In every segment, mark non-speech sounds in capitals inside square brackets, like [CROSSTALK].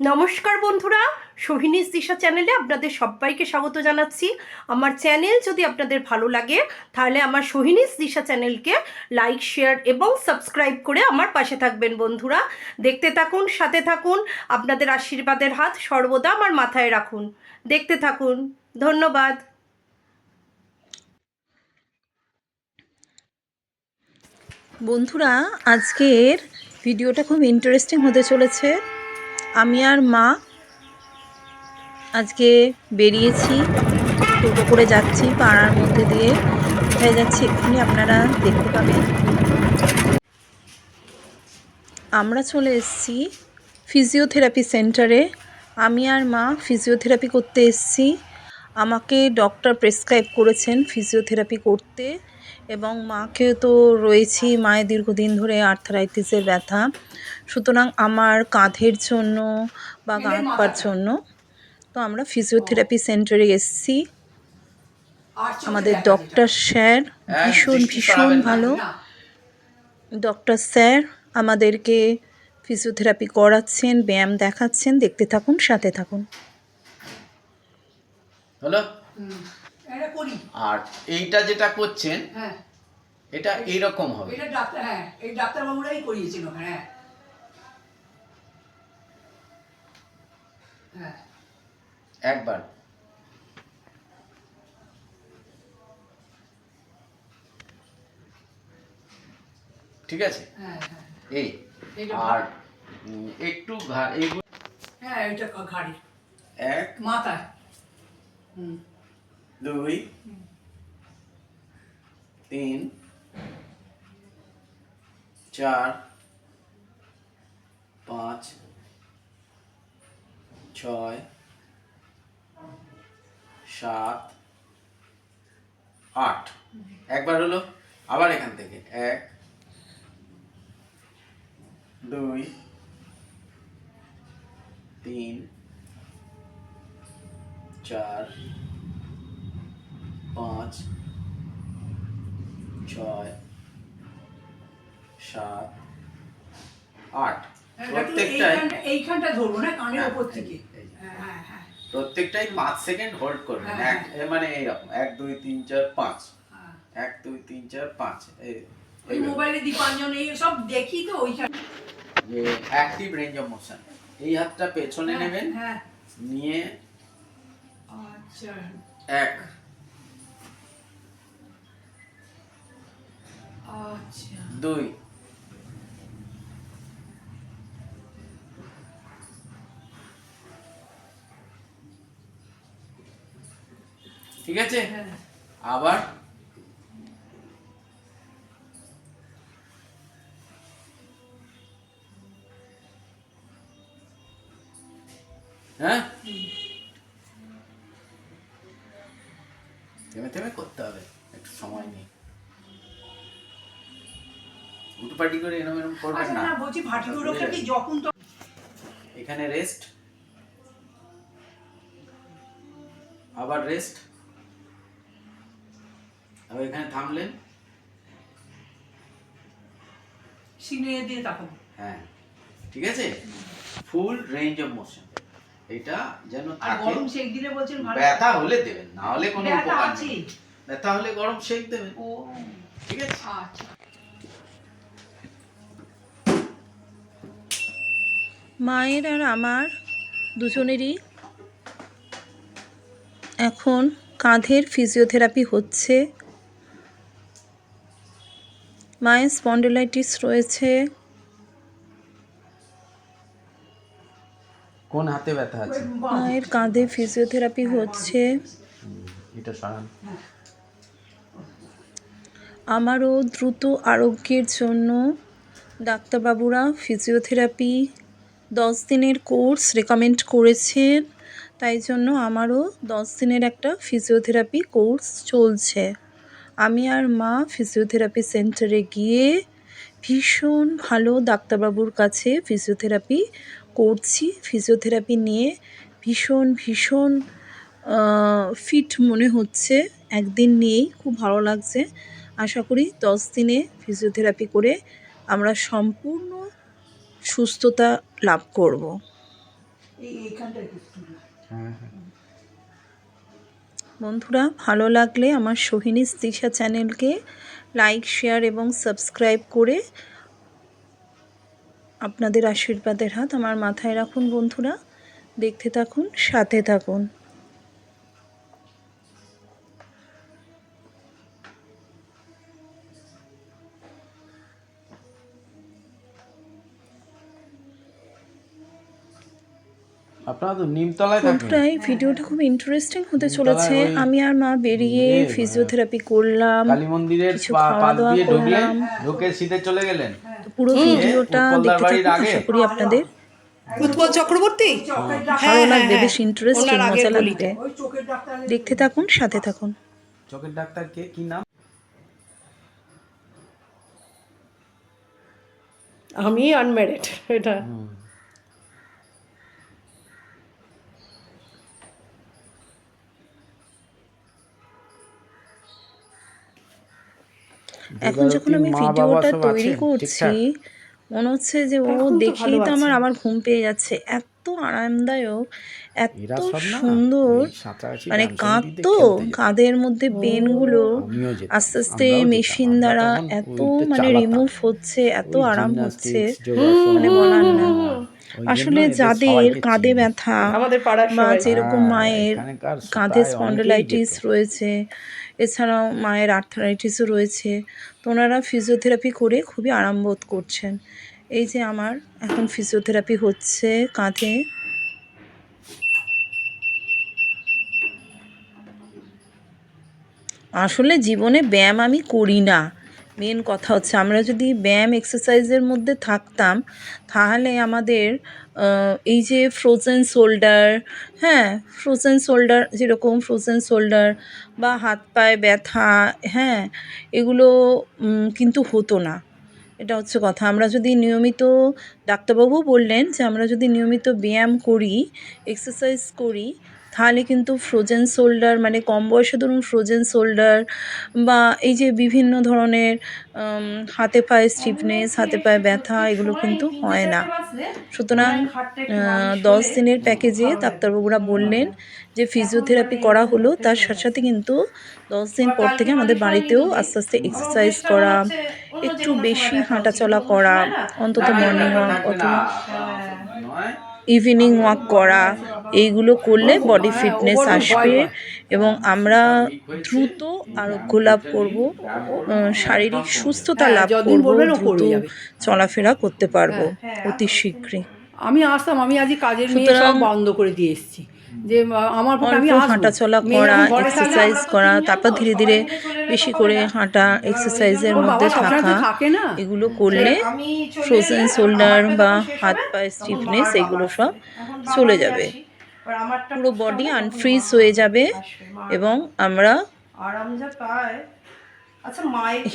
নমস্কার বন্ধুরা, সোহিনীস দিশা চ্যানেলে আপনাদের সবাইকে স্বাগত জানাচ্ছি। আমার চ্যানেল যদি আপনাদের ভালো লাগে, তাহলে আমার সোহিনীস দিশা চ্যানেলকে লাইক, শেয়ার এবং সাবস্ক্রাইব করে আমার পাশে থাকবেন বন্ধুরা। দেখতে থাকুন, সাথে থাকুন, আপনাদের আশীর্বাদের হাত সর্বদা আমার মাথায় রাখুন। দেখতে থাকুন, ধন্যবাদ। বন্ধুরা, আজকের ভিডিওটা খুব ইন্টারেস্টিং হতে চলেছে। আমি আর মা আজকে বেরিয়েছি, টোটো করে যাচ্ছি, পাড়ার মধ্যে দিয়ে। কোথায় যাচ্ছি এক্ষুনি আপনারা দেখতে পাবেন। আমরা চলে এসেছি ফিজিওথেরাপি সেন্টারে আমি আর মা ফিজিওথেরাপি করতে এসেছি। আমাকে ডক্টর প্রেসক্রাইব করেছেন ফিজিওথেরাপি করতে। এবং মাকে তো রয়েছি মায়ের দীর্ঘদিন ধরে আর্থারাইটিসের ব্যথা। সুতরাং আমার কাঁধের জন্য বা গা হাত জন্য তো আমরা ফিজিওথেরাপি সেন্টারে এসেছি। আমাদের ডক্টর স্যার ভীষণ ভীষণ ভালো। ডক্টর স্যার আমাদেরকে ফিজিওথেরাপি করাচ্ছেন ব্যায়াম দেখাচ্ছেন। দেখতে থাকুন সাথে থাকুন। করি আর এইটা যেটা করছেন হ্যাঁ। এটা এইরকম হবে। এটা ডাক্তার হ্যাঁ এই ডাক্তারবাবুরাই করিয়েছিল হ্যাঁ। হ্যাঁ। একবার। ঠিক আছে? হ্যাঁ হ্যাঁ। এই আর একটু ঘা- এইগুলো হ্যাঁ এটা ঘাড়ি। এক। মাথায়। হুম। দুই, তিন, চার, পাঁচ, ছয়, সাত, আট। একবার হলো, আবার এখান থেকে। এক, দুই, তিন, চার পাঁচ ছয় সাত আট। হ্যাঁ, প্রত্যেকটাই এইখানটা- ধরবো না কানের হ্যাঁ, ওপর এই- থেকে। হ্যাঁ হ্যাঁ হ্যাঁ। প্রত্যেকটাই পাঁচ সেকেন্ড হোল্ড করবেন। হ্যাঁ, এক মানে এইরকম। এক দুই তিন চার পাঁচ। হ্যাঁ। এক দুই তিন চার পাঁচ। ওই মোবাইলে দীপাঞ্জন এই সব দেখি তো ওইখানে। যে অ্যাক্টিভ রেঞ্জ অফ মোশন এই হাতটা পেছনে হ্যাঁ, নেবেন। হ্যাঁ। নিয়ে আচ্ছা। এক দুই। ঠিক আছে? আবার। হ্যাঁ? থেমে থেমে করতে হবে। একটু সময় নেই উটপাটি করে এরম এরম করবেন আচ্ছা না। না বলছি ভাটিগুলোকে কি যখন তো এখানে রেস্ট আবার রেস্ট আবার এখানে থামলেন। সিনে দিয়ে তখন হ্যাঁ ঠিক আছে? ফুল রেঞ্জ অফ মোশন এটা যেন আর গরম সেক দিলে বলছেন ভালো। ব্যথা হলে দেবেন না হলে কোনো উপকার নেই। ব্যথা হলে গরম শেক দেবেন। ও। ঠিক আছে? আচ্ছা। মায়ের আর আমার দুজনেরই এখন কাঁধের ফিজিওথেরাপি হচ্ছে। মায়ের স্পন্ডেলাইটিস রয়েছে। কোন হাতে ব্যথা আছে? মায়ের কাঁধে ফিজিওথেরাপি হচ্ছে। এটা সরান। আমারও দ্রুত আরোগ্যের জন্য ডাক্তারবাবুরা ফিজিওথেরাপি দশ দিনের কোর্স রেকমেন্ড করেছেন, তাই জন্য আমারও দশ দিনের একটা ফিজিওথেরাপি কোর্স চলছে। আমি আর মা ফিজিওথেরাপি সেন্টারে গিয়ে ভীষণ ভালো ডাক্তারবাবুর কাছে ফিজিওথেরাপি করছি। ফিজিওথেরাপি নিয়ে ভীষণ ভীষণ ফিট মনে হচ্ছে। একদিন নিয়েই খুব ভালো লাগছে। আশা করি দশ দিনে ফিজিওথেরাপি করে আমরা সম্পূর্ণ সুস্থতা লাভ করব। হ্যাঁ হ্যাঁ। বন্ধুরা ভালো লাগলে আমার সোহিনী দিশা চ্যানেলকে লাইক শেয়ার এবং সাবস্ক্রাইব করে আপনাদের আশীর্বাদের হাত আমার মাথায় রাখুন বন্ধুরা। দেখতে থাকুন সাথে থাকুন। আপনারা তো নিমতলায় থাকেন বন্ধুরা ভিডিওটা খুব ইন্টারেস্টিং হতে চলেছে। আমি আর মা বেরিয়ে ফিজিওথেরাপি করলাম কালী মন্দিরের কিছু পা- দিয়ে ঢুকলেন করলাম। ঢুকে শীতে চলে গেলেন। পুরো ভিডিওটা দেখতে থাকুন আশা করি আপনাদের উৎপল চক্রবর্তী? ভালো লাগবে বেশ ইন্টারেস্টিং আগের মজা লাগবে। দেখতে থাকুন সাথে থাকুন। চোখের ডাক্তার কে? কি নাম? আমি আনম্যারিড এটা। এখন যখন আমি ভিডিওটা তৈরি করছি মনে হচ্ছে যে ও দেখেই তো আমার। আমার ঘুম পেয়ে যাচ্ছে। এত আরামদায়ক এত সুন্দর। মানে কাঁধ তো কাঁধের মধ্যে পেনগুলো আস্তে আস্তে মেশিন দ্বারা এত মানে রিমুভ হচ্ছে এত আরাম হচ্ছে। মানে বলার না। আসলে যাদের কাঁধে ব্যথা বা যেরকম হ্যাঁ, মায়ের কাঁধে স্পন্ডলাইটিস রয়েছে এছাড়াও মায়ের আর্থারাইটিসও রয়েছে। তো ওনারা ফিজিওথেরাপি করে খুবই আরাম বোধ করছেন। এই যে আমার এখন ফিজিওথেরাপি হচ্ছে কাঁধে। আসলে জীবনে ব্যায়াম আমি করি না। মেন কথা হচ্ছে আমরা যদি ব্যায়াম এক্সারসাইজের মধ্যে থাকতাম, তাহলে আমাদের এই যে ফ্রোজেন শোল্ডার হ্যাঁ ফ্রোজেন শোল্ডার যেরকম ফ্রোজেন শোল্ডার বা হাত পায়ে ব্যথা হ্যাঁ এগুলো কিন্তু হতো না। এটা হচ্ছে কথা। আমরা যদি নিয়মিত, ডাক্তারবাবু বললেন যে আমরা যদি নিয়মিত ব্যায়াম করি এক্সারসাইজ করি তাহলে কিন্তু ফ্রোজেন শোল্ডার মানে কম বয়সে ধরুন ফ্রোজেন শোল্ডার বা এই যে বিভিন্ন ধরনের হাতে পায়ে স্টিফনেস হাতে পায়ে ব্যথা, এগুলো কিন্তু হয় না। সুতরাং দশ দিনের প্যাকেজে ডাক্তারবাবুরা বললেন যে ফিজিওথেরাপি করা হলো, তার সাথে সাথে কিন্তু দশ দিন পর থেকে আমাদের বাড়িতেও আস্তে আস্তে এক্সারসাইজ করা, একটু বেশি হাঁটাচলা করা, অন্তত মর্নিং ওয়াক অথবা নয় ইভিনিং ওয়াক করা এইগুলো করলে বডি ফিটনেস আসবে এবং আমরা দ্রুত আরোগ্য লাভ করব শারীরিক সুস্থতা হ্যাঁ, লাভ করব দ্রুত চলাফেরা করতে পারব অতি শীঘ্রই। আমি আসতাম আমি আজকে কাজের সুতরাং- সব বন্ধ করে দিয়ে এসেছি। যে আমার পক্ষে আমি অল্প আসব। হাঁটাচলা করা এক্সারসাইজ করা তারপর ধীরে ধীরে বেশি করে হাঁটা এক্সারসাইজের মধ্যে থাকা এগুলো করলে ফ্রোজেন শোল্ডার বা হাত পায়ে স্টিফনেস এগুলো সব চলে যাবে। পুরো বডি আনফ্রিজ হয়ে যাবে এবং আমরা পায়। আচ্ছা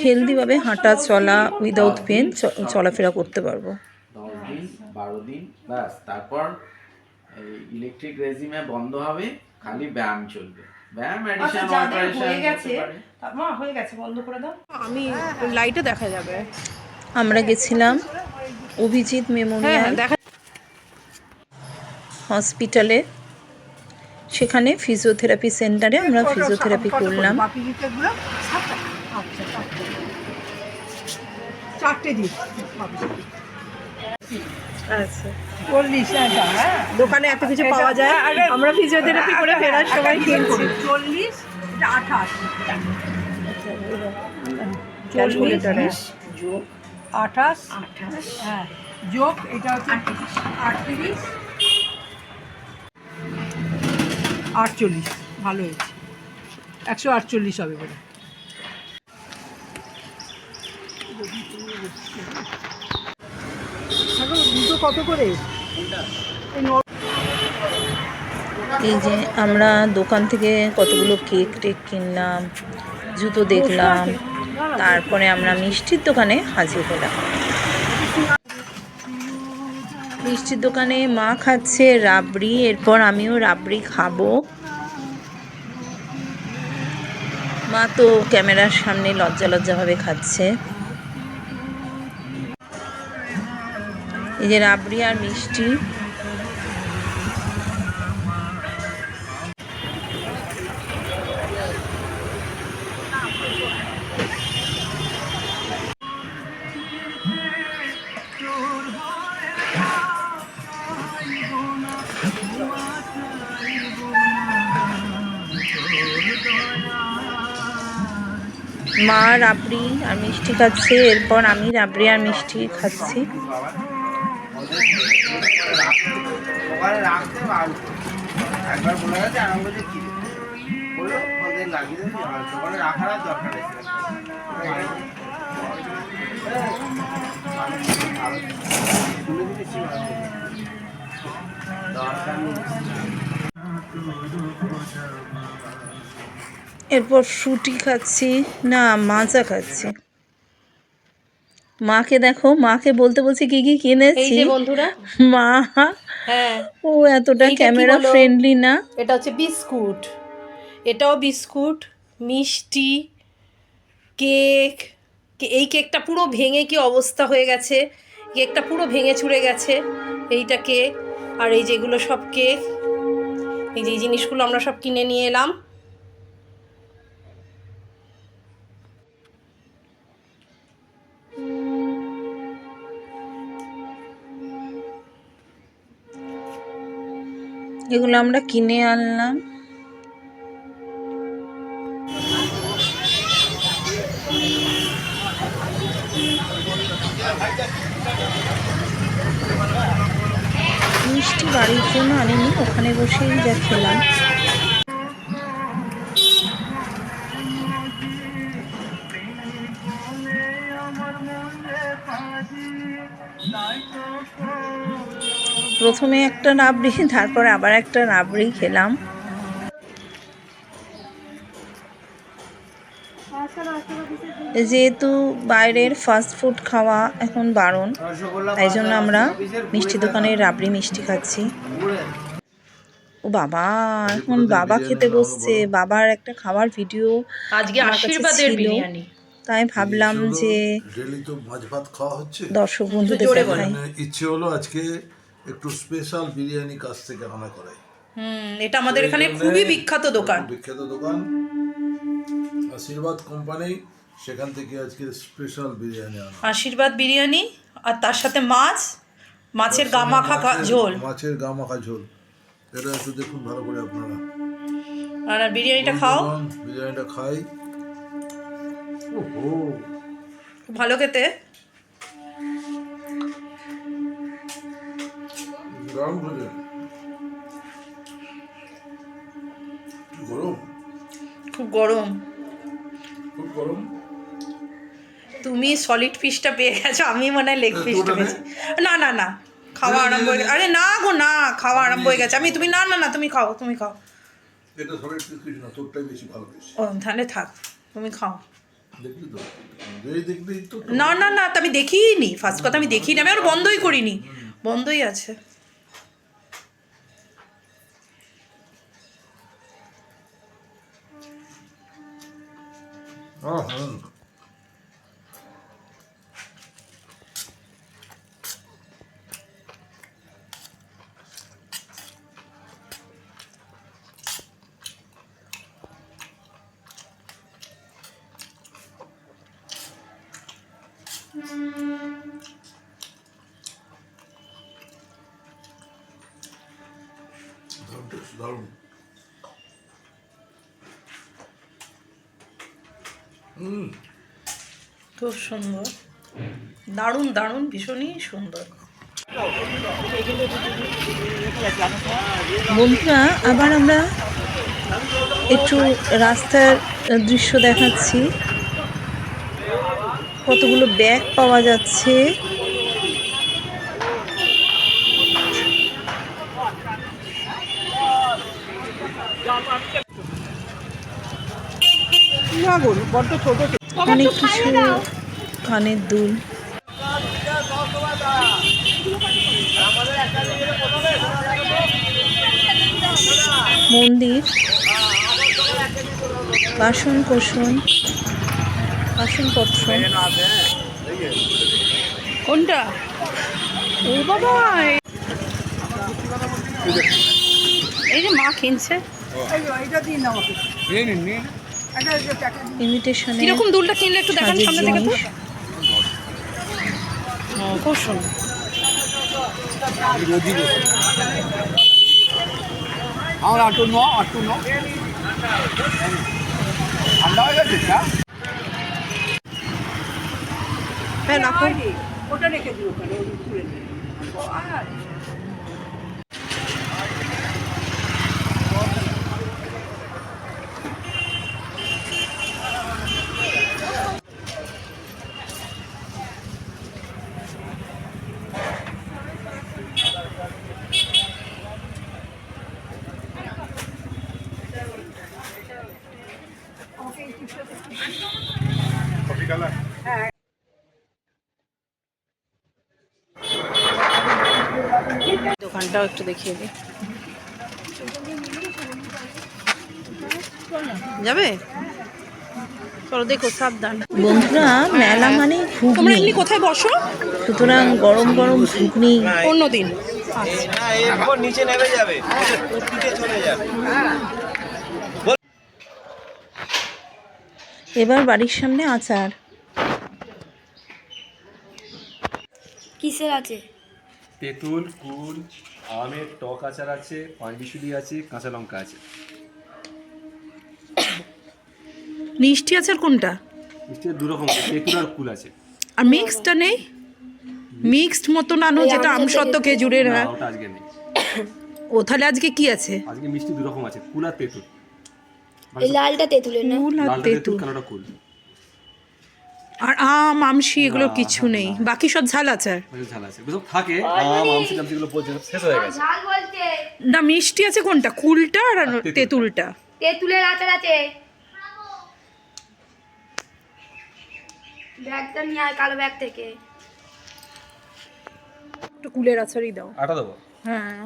হেলদিভাবে হাঁটা চলা উইদাউট পেন চলাফেরা করতে পারব। দিন বারো দিন ব্যাস তারপর ইলেকট্রিক রেজিমে বন্ধ হবে খালি ব্যায়াম চলবে। ব্যায়াম অ্যাডিশন হয়ে গেছে মা হয়ে গেছে বন্ধ করে দাও। আমি লাইটে দেখা যাবে। আমরা গেছিলাম অভিজিৎ মেমোরিয়াল। দেখা হসপিটালে। সেখানে ফিজিওথেরাপি সেন্টারে আমরা ফিজিওথেরাপি করলাম। আচ্ছা চারটে চারটে দিন আচ্ছা। চল্লিশ হ্যাঁ দোকানে এত কিছু পাওয়া যায়? আমরা ফিজিওথেরাপি করে ফেরার সময় কিনছি। চল্লিশ এটা আঠাশ। যোগ আঠাশ আঠাশ। হ্যাঁ। যোগ এটা হচ্ছে আটত্রিশ আটচল্লিশ ভালো হয়েছে। একশো আটচল্লিশ হবে বলে এই যে আমরা দোকান থেকে কতগুলো কেক টেক কিনলাম, জুতো দেখলাম, তারপরে আমরা মিষ্টির দোকানে হাজির হলাম। মিষ্টির দোকানে মা খাচ্ছে রাবড়ি, এরপর আমিও রাবড়ি খাব। মা তো ক্যামেরার সামনে লজ্জা লজ্জাভাবে খাচ্ছে। এই যে রাবড়ি আর মিষ্টি। মা রাবড়ি আর মিষ্টি খাচ্ছে, এরপর আমি রাবড়ি আর মিষ্টি খাচ্ছি। এরপর ফ্রুটি খাচ্ছি না মাজা খাচ্ছি। মাকে দেখো মাকে বলতে বলছি কি কি কিনেছি? বন্ধুরা। মা হ্যাঁ। ও এতটা ক্যামেরা ফ্রেন্ডলি না? এটা হচ্ছে বিস্কুট। এটাও বিস্কুট মিষ্টি কেক। এই কেকটা পুরো ভেঙে কি অবস্থা হয়ে গেছে? কেকটা পুরো ভেঙে চুড়ে গেছে এইটা কেক আর এই যেগুলো সব কেক এই যে জিনিসগুলো আমরা সব কিনে নিয়ে এলাম। এগুলো আমরা কিনে আনলাম। মিষ্টি বাড়ির জন্য আনিনি ওখানে বসেই যা খেলাম। প্রথমে একটা রাবড়ি [LAUGHS] তারপর আবার একটা রাবড়ি খেলাম। যেহেতু বাইরের ফাস্ট ফুড খাওয়া এখন বারণ তাই জন্য আমরা মিষ্টি দোকানের রাবড়ি মিষ্টি খাচ্ছি। ও বাবা এখন বাবা খেতে বসছে। বাবার একটা খাওয়ার ভিডিও আজকে আশীর্বাদের ছিল। বিরিয়ানি। তাই ভাবলাম যে ডেলি তো মাছ ভাত খাওয়া হচ্ছে। দর্শক বন্ধুদের ইচ্ছে হলো আজকে একটু স্পেশাল বিরিয়ানি কাছ থেকে আনা করাই হুম এটা আমাদের এখানে খুবই বিখ্যাত দোকান। বিখ্যাত দোকান। আশীর্বাদ কোম্পানি সেখান থেকে আজকে স্পেশাল বিরিয়ানি আনা। আশীর্বাদ বিরিয়ানি আর তার সাথে মাছ মাছের গা মাখা ঝোল। মাছের গা মাখা ঝোল। এটা একটু দেখুন ভালো করে আপনারা। আর বিরিয়ানিটা খাও। বিরিয়ানিটা খাই। ওহো। খুব ভালো খেতে। গরম করে গরম? খুব গরম। খুব গরম? তুমি সলিড পিসটা পেয়ে গেছো আমি মনে হয় লেগ পিসটা পেয়েছি। না না না খাওয়া আরম্ভ হয়ে গেছে। আরে না গো না খাওয়া আরম্ভ হয়ে গেছে। আমি তুমি না না না তুমি খাও তুমি খাও। এটা সবাই কিছু না তোরটাই বেশি ভালো ও তাহলে থাক তুমি খাও। না না না আমি দেখিনি ফার্স্ট কথা আমি দেখিনি আমি আর বন্ধই করিনি। বন্ধই আছে। দারুণ taste, দারুণ খুব সুন্দর। দারুণ দারুণ, ভীষণই সুন্দর। বন্ধুরা, আবার আমরা একটু রাস্তার দৃশ্য দেখাচ্ছি। কতগুলো ব্যাগ পাওয়া যাচ্ছে। না গো বড্ড ছোট অনেক কিছু কানের দুল। মন্দির। বাসন কোসন বাসনপত্র। কোনটা? ও বাবা এই যে মা কিনছে। এই যে, এটা দিন না আমাকে যে প্যাকেট দুলটা কিনলে একটু দেখান সামনে থেকে তো? খুব সুন্দর। আমার আটু ন আটু ন। ঠান্ডা হয়ে গেছে হ্যাঁ। ওটা রেখে দিও ওখানে ওই খুলে দিও। ও, আর দোকানটাও একটু দেখিয়ে দিই। যাবে? চলো দেখো সাবধান। বন্ধুরা মেলা মানে তোমরা এমনি কোথায় বসো? সুতরাং গরম গরম ঘুগনি। অন্যদিন। নিচে নেমে যাবে চলে যাবে এবার বাড়ির সামনে আচার। কিসের আছে তেঁতুল কুল আমের টক আচার আছে পাঁচমিশুলি আছে কাঁচা লঙ্কা আছে। মিষ্টি আচার কোনটা? মিষ্টি দু রকম আছে তেঁতুল আর কুল আছে। আর মিক্সটা নেই? মিক্সড মতন আনো যেটা আম আমসত্ত্ব খেজুরের না হয়? ওটা আজকে নেই। ও তাহলে আজকে কি আছে? আজকে মিষ্টি দু রকম আছে কুল আর তেঁতুল। এই লালটা তেঁতুলের না? ফুল আর তেঁতুল। কালোটা কুল। আর আম আমশি এগুলোর কিছু নেই। বাকি সব ঝাল মানে ঝাল আছে থাকে। আম বলছে শেষ হয়ে গেছে। না মিষ্টি আছে কোনটা? কুলটা আর তেঁতুলটা? তেঁতুলের আচার আছে। ব্যাগটা নিয়ে আয় কালো ব্যাগ থেকে। একটু কুলের আচারই দাও। আটা দেবো? হ্যাঁ।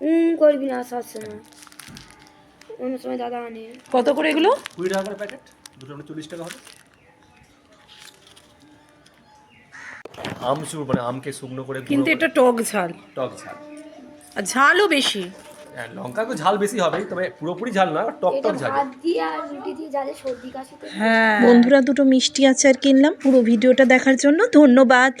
হুম করবি না সবসময় অন্য সময় দাদা আনে। কত করে এগুলো? কুড়ি টাকা করে প্যাকেট। দুটো মানে চল্লিশ টাকা হবে। আমচুর মানে আমকে শুকনো করে কিন্তু এটা টক ঝাল। টক ঝাল। আর ঝালও বেশি। হ্যাঁ লঙ্কা তো ঝাল বেশি হবে তবে পুরোপুরি ঝাল না টক টক ঝাল। হ্যাঁ। বন্ধুরা দুটো মিষ্টি আচার কিনলাম। পুরো ভিডিওটা দেখার জন্য ধন্যবাদ।